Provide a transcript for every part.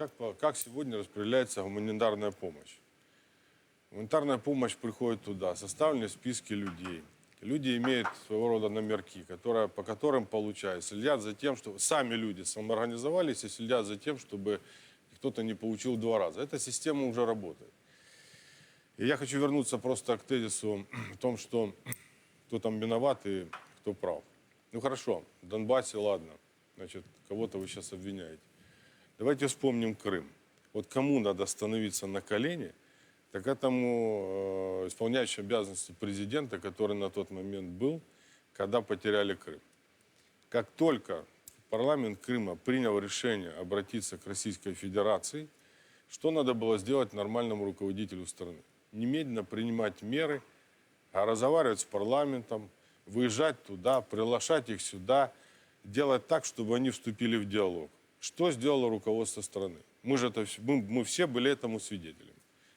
как, как сегодня распределяется гуманитарная помощь? Гуманитарная помощь приходит туда, составлены списки людей. Люди имеют своего рода номерки, которые, по которым получают, следят за тем, что сами люди самоорганизовались и следят за тем, чтобы кто-то не получил два раза. Эта система уже работает. И я хочу вернуться просто к тезису о том, что кто там виноват и кто прав. Ну хорошо, в Донбассе, ладно, значит, кого-то вы сейчас обвиняете. Давайте вспомним Крым. Вот кому надо становиться на колени, так этому э, исполняющему обязанности президента, который на тот момент был, когда потеряли Крым. Как только парламент Крыма принял решение обратиться к Российской Федерации, что надо было сделать нормальному руководителю страны? Немедленно принимать меры, а разговаривать с парламентом, выезжать туда, приглашать их сюда, делать так, чтобы они вступили в диалог. Что сделало руководство страны? Мы же это, мы, мы все были этому свидетелями.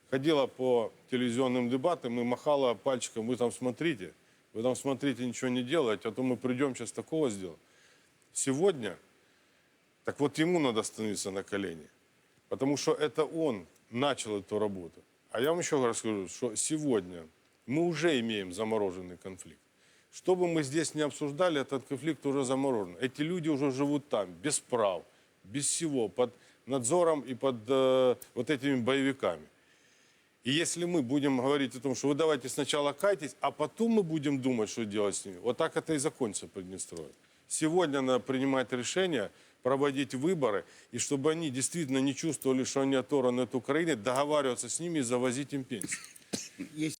Ходила по телевизионным дебатам и махала пальчиком, вы там смотрите, вы там смотрите, ничего не делаете, а то мы придем сейчас такого сделать. Сегодня, так вот ему надо становиться на колени, потому что это он начал эту работу. А я вам еще раз скажу, что сегодня мы уже имеем замороженный конфликт. Что бы мы здесь не обсуждали, этот конфликт уже заморожен. Эти люди уже живут там, без прав, без всего, под надзором и под э, вот этими боевиками. И если мы будем говорить о том, что вы давайте сначала кайтесь, а потом мы будем думать, что делать с ними, вот так это и закончится Приднестровье. Сегодня надо принимать решение, проводить выборы, и чтобы они действительно не чувствовали, что они оторваны от Украины, договариваться с ними и завозить им пенсии. Есть